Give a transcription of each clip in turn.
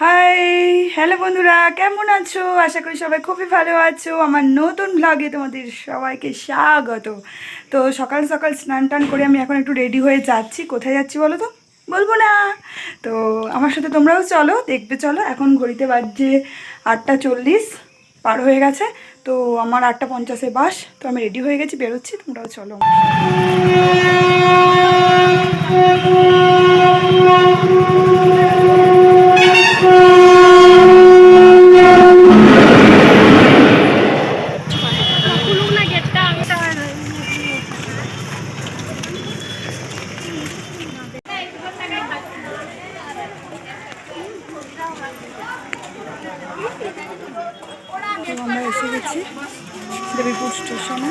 Hi hello বন্ধুরা, কেমন আছো? আশা করি সবাই খুবই ভালো আছো। আমার নতুন ব্লগে তোমাদের সবাইকে স্বাগত। তো সকাল সকাল স্নান টান করে আমি এখন একটু রেডি হয়ে যাচ্ছি। কোথায় যাচ্ছি বলো তো? বলব না। তো আমার সাথে তোমরাও চলো, দেখবে চলো। এখন ঘড়িতে বাজছে আটটা চল্লিশ, পার হয়ে গেছে। তো আমার আটটা পঞ্চাশে বাস। তো আমি রেডি হয়ে গেছি, বেরোচ্ছি, তোমরাও চলো খুলুক না গেটটা আমি তো আমরা এসে গেছি দেবীপুর স্টেশনে।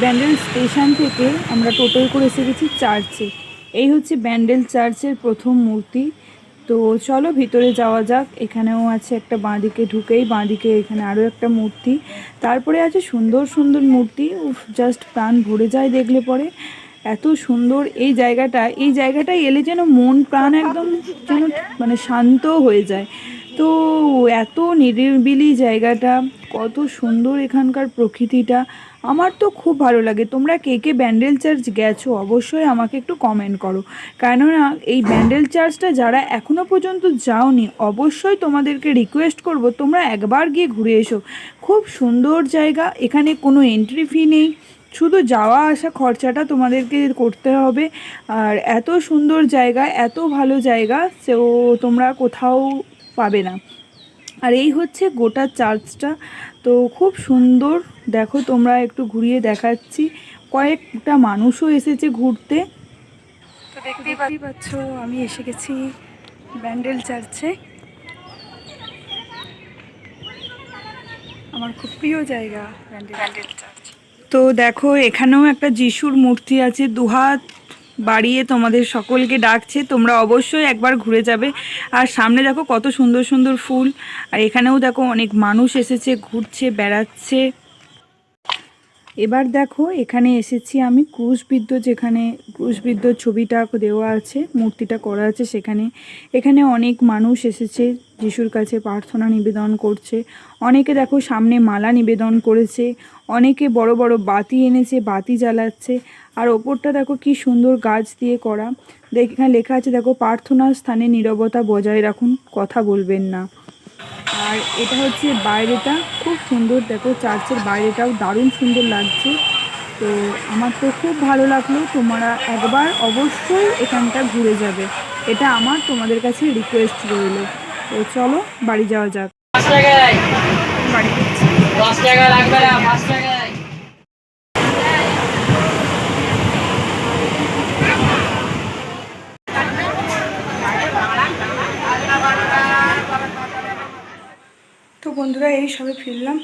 ব্যান্ডেল স্টেশন থেকে আমরা টোটোয় করে এসে গেছি চার্চে। এই হচ্ছে ব্যান্ডেল চার্চের প্রথম মূর্তি। তো চলো ভিতরে যাওয়া যাক। এখানেও আছে একটা বাঁদিকে ঢুকেই বাঁদিকে এখানে আরও একটা মূর্তি। তারপরে আছে সুন্দর সুন্দর মূর্তি। উফ, জাস্ট প্রাণ ভরে যায় দেখলে পরে। এত সুন্দর এই জায়গাটা। এই জায়গাটায় এলে যেন মন প্রাণ একদম যেন মানে শান্ত হয়ে যায়। তো এত নিরিবিলি জায়গাটা। কত সুন্দর এখানকার প্রকৃতিটা। আমার তো খুব ভালো লাগে। তোমরা কে কে ব্যান্ডেল চার্চ গেছো অবশ্যই আমাকে একটু কমেন্ট করো। কেননা এই ব্যান্ডেল চার্চটা যারা এখনও পর্যন্ত যাওনি, অবশ্যই তোমাদেরকে রিকোয়েস্ট করব, তোমরা একবার গিয়ে ঘুরে এসো। খুব সুন্দর জায়গা, এখানে কোনো এন্ট্রি ফি নেই। শুধু যাওয়া আসা খরচাটা তোমাদেরকে করতে হবে। আর এত সুন্দর জায়গা, এত ভালো জায়গা সেও তোমরা কোথাও পাবে না। আর এই হচ্ছে গোটা চার্চটা। তো খুব সুন্দর। দেখো তোমরা একটু ঘুরিয়ে দেখাচ্ছি। কয়েকটা মানুষও এসেছে ঘুরতে। তো দেখতেই পাচ্ছ আমি এসে গেছি ব্যান্ডেল চার্চে। আমার খুব প্রিয় জায়গা ব্যান্ডেল ব্যান্ডেল চার্চ। তো দেখো এখানেও একটা যিশুর মূর্তি আছে। দুহাত বাড়িয়ে তোমাদের সকলকে ডাকছে, তোমরা অবশ্যই একবার ঘুরে যাবে। আর সামনে দেখো কত সুন্দর সুন্দর ফুল। আর এখানেও দেখো অনেক মানুষ এসেছে, ঘুরছে, বেড়াচ্ছে। এবার দেখো, এখানে এসেছি আমি ক্রুশবিদ্ধ যেখানে ক্রুশবিদ্ধ ছবিটা দেওয়া আছে, মূর্তিটা করা আছে সেখানে। এখানে অনেক মানুষ এসেছে, যিশুর কাছে প্রার্থনা নিবেদন করছে। অনেকে দেখো সামনে মালা নিবেদন করেছে, অনেকে বড় বড় বাতি এনেছে, বাতি জ্বালাচ্ছে। আর ওপরটা দেখো কি সুন্দর গাছ দিয়ে করা। দেখ, এখানে লেখা আছে, দেখো, প্রার্থনার স্থানে নীরবতা বজায় রাখুন, কথা বলবেন না। আর এটা হচ্ছে বাইরেটা। খুব সুন্দর, দেখো চার্চের বাইরেটাও দারুণ সুন্দর লাগছে। তো আমার তো খুব ভালো লাগল, তোমরা একবার অবশ্যই এখানটা ঘুরে যাবে। এটা আমার তোমাদের কাছে রিকোয়েস্ট রইল। তো চলো, বাড়ি যাওয়া যাক। বন্ধুরা, এই সবে ফিরলাম।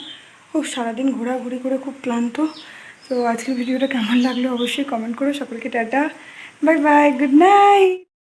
খুব সারাদিন ঘোরাঘুরি করে খুব ক্লান্ত। তো আজকের ভিডিওটা কেমন লাগল অবশ্যই কমেন্ট করো। সকলকে tata. Bye bye good night